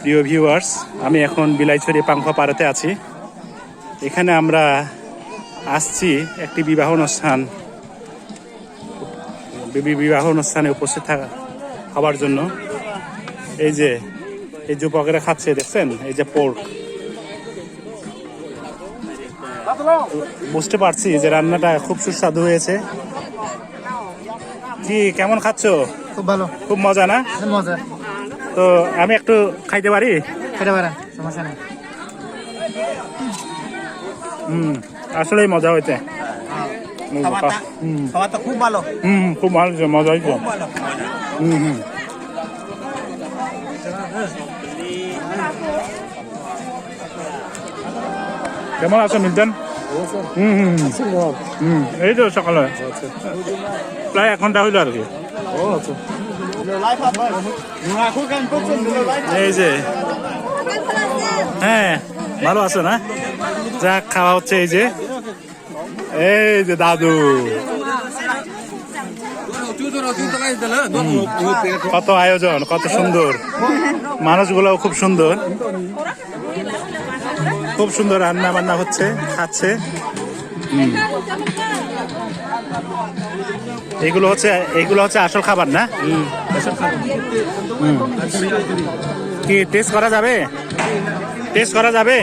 প্রিয় ভিউয়ার্স আমি এখন বিলাইছড়ি পাংখা পাড়াতে আছি। এখানে আমরা আসছি একটি বিবাহ অনুষ্ঠান বিবাহ অনুষ্ঠানে উপস্থিত থাকা খাবার জন্য। এই যে এই যুবকেরা খাচ্ছে দেখছেন? এই যে পোর্ক বুঝতে পারছি যে রান্নাটা খুব সুস্বাদু হয়েছে। কি কেমন খাচ্ছ? খুব ভালো। খুব মজা না? মজা। তো আমি একটু খাইতে পারি? খেতে পারেন সমস্যা নেই। হুম আসলেই মজা হয়েছে খাবারটা খুব ভালো। হুম খুব ভালো মজা হয়েছে হুম হুম। কেমন আছো মিল্টন এই তো সকালে। প্রায় এক ঘণ্টা হইল আর কি। এই যে। হ্যাঁ ভালো আছো না যা খাওয়া হচ্ছে, এই যে। এই যে দাদু। কত আয়োজন, কত সুন্দর। মানুষগুলোও খুব সুন্দর। খুব সুন্দর রান্না বান্না হচ্ছে, খাচ্ছে। এগুলো হচ্ছে এগুলো হচ্ছে আসল খাবার, না। কি টেস্ট করা যাবে? টেস্ট করা যাবে?